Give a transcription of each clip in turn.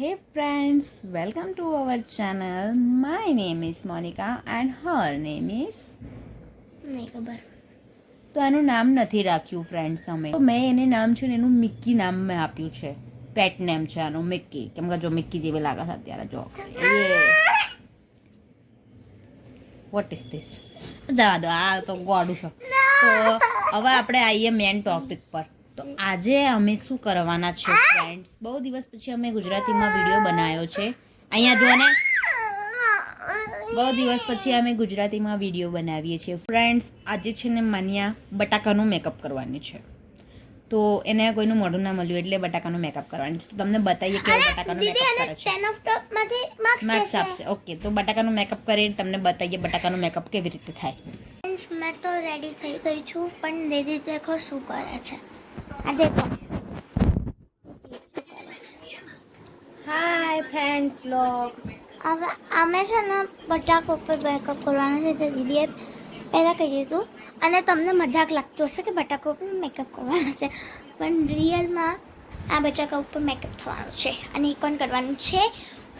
Hey friends, welcome to our channel. My name is Monica and her name is નહીં ખબર તો એનું નામ નથી રાખ્યું ફ્રેન્ડ્સ અમે. તો મેં એને નામ છે ને એનું મિક્કી નામ મેં આપ્યું છે. પેટ નેમ છે આનું મિક્કી કેમ કે જો મિક્કી જેવી લાગે છે અત્યારે જો. વોટ ઇઝ ધીસ જવા દો આ તો ગોડું છે. તો હવે આપણે આવીએ મેન ટોપિક પર. તો આજે અમે શું કરવાના છે ફ્રેન્ડ્સ બહુ દિવસ પછી અમે ગુજરાતીમાં વીડિયો બનાવ્યો છે. અહીંયા જો ને. બહુ દિવસ પછી અમે ગુજરાતીમાં વીડિયો બનાવીએ છીએ. ફ્રેન્ડ્સ આજે છે ને માન્યા બટાકાનું મેકઅપ કરવાની છે. તો એને કોઈનું મોઢું ના મળ્યું એટલે બટાકાનું મેકઅપ કરવાનું છે. તો તમને બતાવીએ કે બટાકાનું મેકઅપ કરે છે. માર્ક્સ આપશે. ઓકે તો બટાકાનું મેકઅપ કરીને તમને બતાવીએ બટાકાનું મેકઅપ કેવી રીતે થાય. મેં તો રેડી થઈ ગઈ છું પણ દીદી દેખો શું કરે છે. આ દેખો. હાય ફ્રેન્ડ્સ લોક હવે અમે છે ને બટાકા ઉપર મેકઅપ કરવાનો છે જે દીદીએ પહેલાં કહી દીધું અને તમને મજાક લાગતું હશે કે બટાકા ઉપર મેકઅપ કરવાનો છે. પણ રિયલમાં આ બટાકા ઉપર મેકઅપ થવાનું છે. અને એ કોણ કરવાનું છે?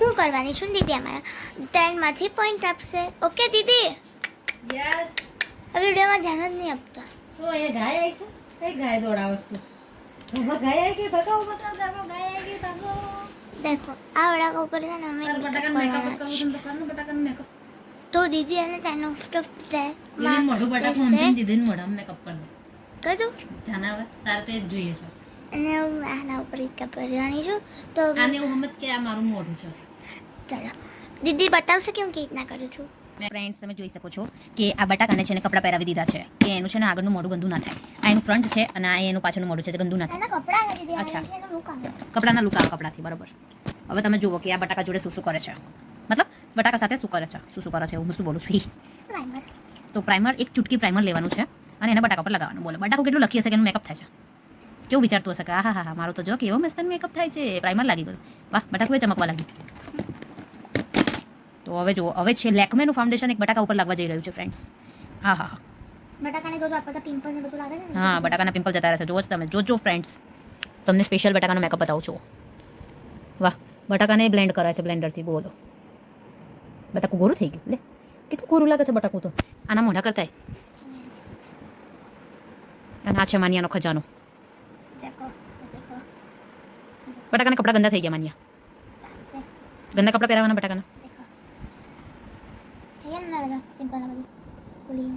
હું કરવાની છું દીદી અમારા. ટેનમાંથી પોઈન્ટ આપશે. ઓકે દીદી? યસ આ વિડીયોમાં ધ્યાન જ નહીં આપતા. શું એ ગાય આવી છે? કઈ ગાય દોડાવસ તું? ઊભા ગાય આવી ગઈ ભગાવો બતાવ દાડો ગાય આવી ગઈ ભાગો દેખો આ બટાકા ઉપર છે ને અમે તારે મેકઅપ કરવું છે તો કરનું બટાકાનું મેકઅપ તો દીદી અને ટેન ઓફ ટોપ દીદી મોઢું બટાકું સમજીને દીદીને મોઢામાં મેકઅપ કરી દે કીધું? જાના હવે તારે તે જોઈએ છે. અને આના ઉપર મેકઅપ કરવાની છું તો આને એવું સમજ કે આ મારું મોઢું છે. ચાલો. દીદી બતાવશે કે હું કેવી રીતના કરું છું? ફ્રેન્ડ્સ તમે જોઈ શકો છો કે આ બટાકાને છે ને કપડાં પહેરાવી દીધા છે કે એનું છે ને આગળનું મોઢું ગંદુ ના થાય. આ એનું ફ્રન્ટ છે અને આ એનું પાછળનું મોઢું છે ગંદુ ના થાય. અચ્છા. કપડાના લુકા કપડાથી બરાબર. હવે તમે જુઓ કે આ બટાકા જોડે શું શું કરે છે. મતલબ બટાકા સાથે શું કરે છે? શું શું કરે છે? હું શું બોલું છું? તો પ્રાઇમર એક ચૂટકી પ્રાઇમર લેવાનું છે અને એને બટાકા પર લગાવવાનું. બોલો. બટાકો કેટલું લખી હશે કે એનું મેકઅપ થાય છે? કેવું વિચારતું હશે કે હા હા હા મારો તો જો કેવો મસ્ત મેકઅપ થાય છે. પ્રાઇમર લાગી ગયું. વાહ બટાકું ચમકવા લાગ્યું. તો હવે જુઓ હવે છે લેકમેનું ફાઉન્ડેશન એક બટાકા ઉપર લાગવા જઈ રહ્યું છે ફ્રેન્ડ્સ હા હા હા. બટાકાને જોજો આ પિમ્પલ ને બધું લાગે છે હા બટાકાના પિમ્પલ જતા રહેશે. જોવો તમે જોજો ફ્રેન્ડ્સ તમને સ્પેશિયલ બટાકાનો મેકઅપ બતાવું છું. વાહ બટાકાને બ્લેન્ડ કરે છે બ્લેન્ડરથી બોલો. બટાકું ગોરું થઈ ગયું લે. કેટલું ગોરું લાગે છે બટાકું તો? આના મોઢા કરતા અને આ છે માનિયાનો ખજાનો. બટાકાના કપડા ગંદા થઈ ગયા માનિયા. ગંદા કપડા પહેરાવાના બટાકાના? લગા પિમ્પલ આ બધું ખુલી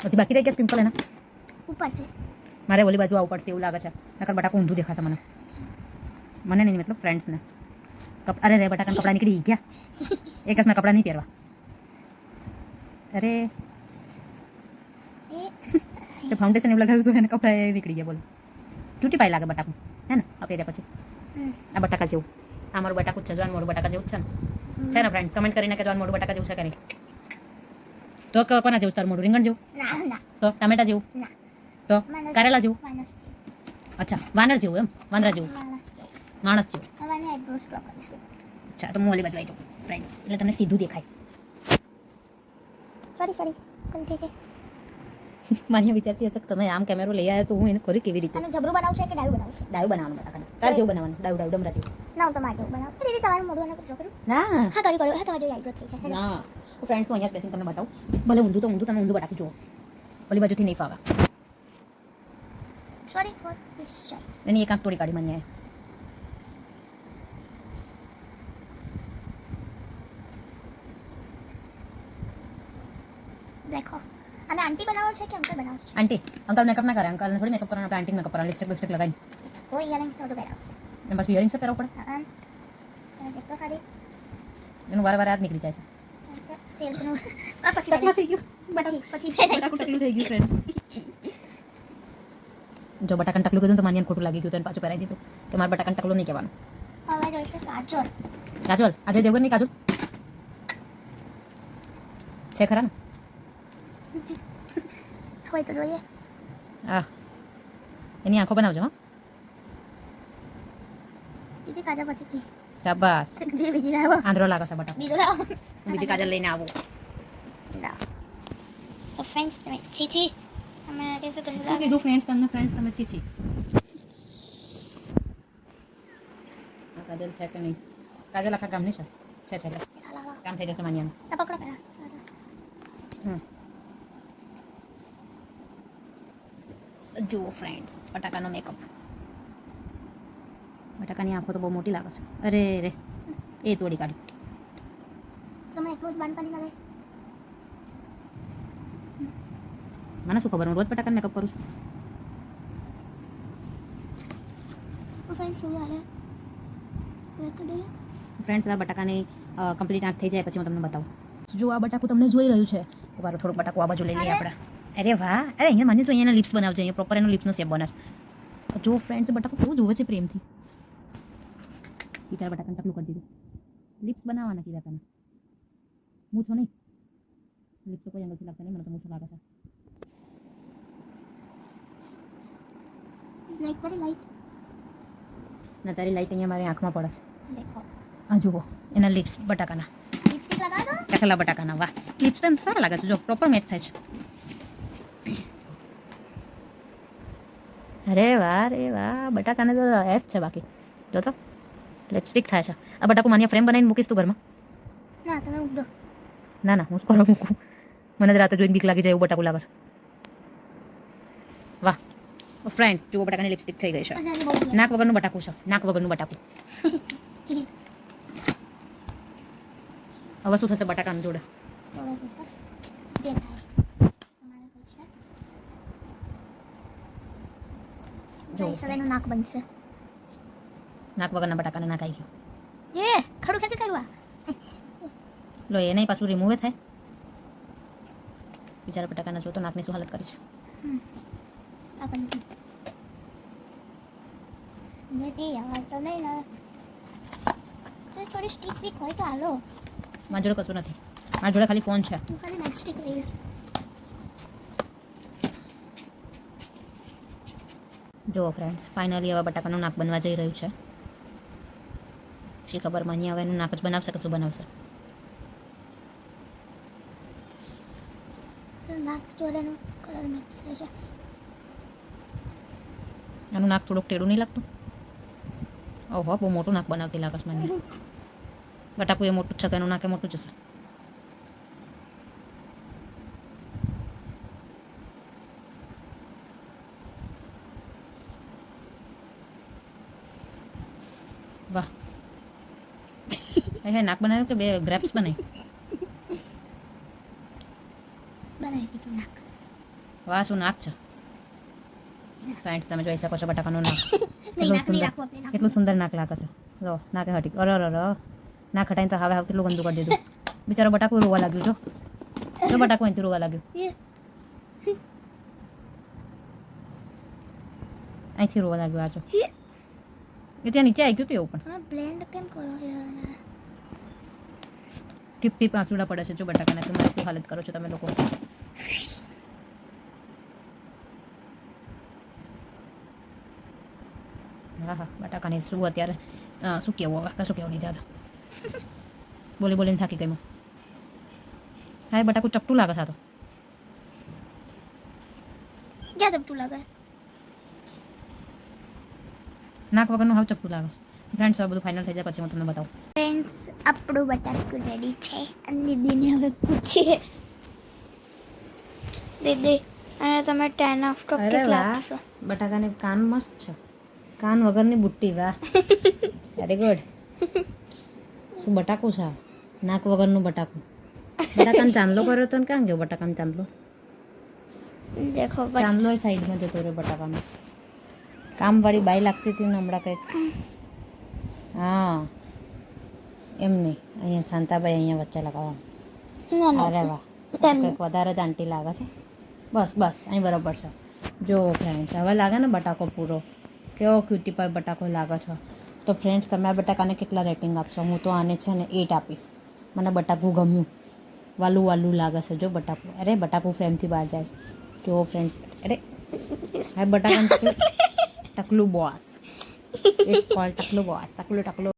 પછી બાકી રહી ગયા પિમ્પલ એના ઉપર છે મારે ઓલી બાજુ આવવું પડશે એવું લાગે છે. નકર બટાકું ઊંધું દેખાશે મને. મને નહીં મતલબ ફ્રેન્ડ્સને અરે રે બટાકાના કપડાં નીકળી ગયા. એક જ મેં કપડાં નહીં પહેરવા. અરે. તે ફાઉન્ડેશન એવું લગાવ્યું હતું એને કપડાં નીકળી ગયા બોલો. તૂટી પાઈ લાગે બટાકું. હે ને? આ પહેર્યા પછી. આ બટાકા જેવું. આ મારું બટાકું છે જોવાનું મોડું બટાકા જેવું છે ને છે ને ફ્રેન્ડ કમેન્ટ કરીને કે જોવાનું મોડું બટાકા જેવું છે કે નહીં તો કોના જેવું તારું મોઢું રીંગણ જેવું તો ટામેટા જેવું તો કારેલા જેવું અચ્છા વાનર જેવું એમ વાંદરા જેવું માણસ જેવું અચ્છા તો હું ઓલી બાજુ આવી જાઉં ફ્રેન્ડ્સ એટલે તમને સીધું દેખાય સોરી સોરી મારી વિચારતી હશે કે તમે આમ કેમેરો લઈ આવ્યો તો હું એને કરી કેવી રીતે? જબરો છે કે ડાયું બનાવવું છે? ડાયું બનાવવાનું બટાકાનું. તાર જેવું બનાવવાનું ડાયું ડાયું ડમરા જેવું. ના હું તમારે જેવું બનાવું. દીદી તમારું મોઢું ડ્રો કરું? ના. હા કર્યું કર્યું. હા તમારે આઈબ્રો થઈ છે. ના. ફ્રેન્ડ્સ હું અહીંયા સ્પેસિંગ તમને બતાવું. ભલે ઊંધું તો ઊંધું તમે ઊંધું બટાકી જુઓ. ઓલી બાજુથી નહીં ફાવે. સોરી ફોર એની એક આંખ તોડી કાઢી મને દેખો અને કે અંકલ બનાવો આંટી અંકલ મેકઅપ ના કરે અંકલ થોડી મેકઅપ કરવાનું આંટી મેકઅપ કરવાનું. લિપસ્ટિક લિપસ્ટિક લગાવીને. ઓ ઇયરિંગ્સ બધું પહેરાવશે એમ પાછું ઇયરિંગ્સ પહેરવું પડે? દેખો ખાલી. એનું વારે વારે હાથ નીકળી જાય છે. સિલ્કનું આ પછી ટકલું થઈ ગયું. પછી પછી પહેરાવીશ. બટાકું થઈ ગયું ફ્રેન્ડ્સ જો બટાકાને ટકલું કીધું તો માન્યાને ખોટું લાગી ગયું તો પાછું પહેરાવી દીધું. કે મારે બટાકાન ટકલું નહીં કહેવાનું. હવે જોઈશે કાજોલ. કાજોલ? આજે દેવગનની કાજોલ? છે ખરા ને? હોય તો જોઈએ હા એની આંખો બનાવજો હા દીદી કાજલ પછી કઈ શાબાશ દીદી બીજી લાવો આંધળો લાગે છે બટાકો બીજો લાવો હું બીજી કાજલ લઈને આવું લાવો સો ફ્રેન્ડ્સ તમે છી છી અમે કહીશું કે શું કીધું ફ્રેન્ડ્સ તમને ફ્રેન્ડ્સ તમે છીછી કાજલ છે કે નહીં કાજલ આખા કામની છે છે છે લે. લાવ, લાવ, લાવ. કામ થઈ જશે માન્યાનું આ પકડો પહેલા હમ. જુઓ ફ્રેન્ડ્સ બટાકાનો મેકઅપ બટાકાની આંખો તો બહુ મોટી લાગે છે. અરે રે એ તોડી કાઢી. તમે એટલું જ બંધ કરી? લગાય મને શું ખબર હું રોજ બટાકાનો મેકઅપ કરું છું? વેર ફ્રેન્ડ્સ આ બટાકાની કમ્પ્લીટ આંખ થઈ જાય પછી હું તમને બતાવું. જો આ બટાકું તમને જોઈ રહ્યું છે મારું થોડુંક બટાકું આ બાજુ લઈ લઈએ આપણે. અરે વાહ. અરે અહીંયા મને તો અહીંયાના લિપ્સ બનાવજે. અહીંયા પ્રોપર એનો લિપ્સનો શેપ બનાવશે. જો ફ્રેન્ડ્સ બટાકા બહુ જોવે છે પ્રેમથી. બિચારા બટાકાને ટકલું કરી દીધું. લિપ્સ બનાવવાના કીધા તને. મૂછો નહીં. લિપ્સ તો કોઈ અંગલથી લાગતા નહીં. મને તો મૂછો લાગે છે. લાઈટ કરી લાઈટ ના તારી લાઈટ અહીંયા મારી આંખમાં પડે છે. દેખો આ જુઓ એના લિપ્સ બટાકાના. લિપસ્ટિક લગાવ ટકલા બટાકાના વાહ. લિપ્સ તો એમ સારા લાગે છે. જો પ્રોપર મેચ થાય છે. અરે વાહ રે વાહ. બટાકાને તો એસ છે બાકી. જો તો. લિપસ્ટિક થાય છે. આ બટાકું માની ફ્રેમ બનાવીને મૂકીશ તું ઘરમાં? ના તમે ઉડો ના ના હું સ્કોર મૂકું. મને તો રાતે જોઈને બીક લાગી જાય એવું બટાકું લાગે છે. વાહ. ફ્રેન્ડ્સ જુઓ બટાકાની લિપસ્ટિક થઈ ગઈ છે. નાક નાક વગરનું બટાકું છે. નાક વગરનું બટાકું. હવે શું થશે બટાકાનું જોડે જે થાય તમારે પૈસા જો હવે નાક બનશે. નાક વગરના બટાકાને નાક આવી ગયો એ ખડું ખેંચે કર્યું આ લો એ નહીં પાછું રિમૂવ થાય. બિચારા બટાકાના જો તો નાકની શું હાલત કરી છે. થોડી સ્ટીક વીક હોય તો હાલો. મારા જોડે કશું નથી. મારા જોડે ખાલી ફોન છે. ખાલી મેચ સ્ટીક લઈ જો ફ્રેન્ડ્સ ફાઇનલી હવે બટાકાનું નાક બનવા જઈ રહ્યું છે. શી ખબર મને હવે એનું નાક જ બનાવશે કે શું બનાવશે? એનું નાક થોડુંક ટેડું નહીં લાગતું? ઓહો બહુ મોટું નાક બનાવતી લાગે મને. બટાકું એ મોટું છે કે એનું નાક મોટું જ વાહ. હે નાક બનાવ્યું કે બે ગ્રેપ્સ બનાવી? બનાવી દીધું નાક. વાહ શું નાક છે? ફ્રેન્ડ તમે જોઈ શકો છો બટાકાનું નાક. કેટલું સુંદર નાક લાગે છે. લો નાકે હટી અરે અરે નાક હટાઈને તો હવે હવે કેટલું ગંદુ કરી દીધું. બિચારો બટાકું રોવા લાગ્યું જો. જો બટાકું અહીંથી રોવા લાગ્યું. અહીંથી રોવા લાગ્યું આ જો. એ ત્યાં નીચે આવી ગયું હતું એવું પણ. તમે બ્લેન્ડ કેમ કરો ટીપ ટીપ આંસુડા પડે છે. જો બટાકાના તમારી શું હાલત કરો છો તમે લોકો. હા હા બટાકાની શું અત્યારે? શું કહેવું હવે? કશું કહેવું નહીં જાદા બોલી બોલીને થાકી ગઈ હું. બટાકું ચપટું લાગે સાતો ક્યાં ચપટું લાગે? નાક વગરનું હાવ ચપટું લાગે છે. ફ્રેન્ડ્સ હવે બધું ફાઇનલ થઈ જાય પછી હું તમને બતાવું. ફ્રેન્ડ્સ આપણું બટાકું રેડી છે. અને દીદીને હવે પૂછીએ. દીદી અને તમે ટેન ઓફ ટોપ કેટલા આપશો? બટાકાને કાન મસ્ત છે. કાન વગરની બુટ્ટી વાહ. વેરી ગુડ શું બટાકું છે? નાક વગરનું બટાકું. બટાકાને ચાંદલો કર્યો તો ને ક્યાં ગયો? બટાકાને ચાંદલો? દેખો ચાંદલો સાઈડમાં જતો રહ્યો બટાકાનો. કામવાળી બાઈ લાગતી હતી ને હમણાં કંઈક. હા. એમ નહીં. અહીંયા શાંતાબાઈ અહીંયા વચ્ચે લગાવવાનું. અરે વાહ કંઈક વધારે જ આંટી લાગે છે. બસ બસ. અહીં બરાબર છે. જો ફ્રેન્ડ્સ હવે લાગે ને બટાકો પૂરો? કેવો ક્યુટી પર બટાકો લાગે છો? તો ફ્રેન્ડ્સ તમે આ બટાકાને કેટલા રેટિંગ આપશો? હું તો આને છે ને એટ આપીશ. મને બટાકું ગમ્યું. વાલું વાલું લાગે છે જો બટાકું. અરે બટાકું ફ્રેમથી બહાર જાય છે. જો ફ્રેન્ડ્સ અરે હા ટકલું ટકલું બોસ ઇટ્સ કોલ્ડ ટકલું બોસ ટકલું ટકલું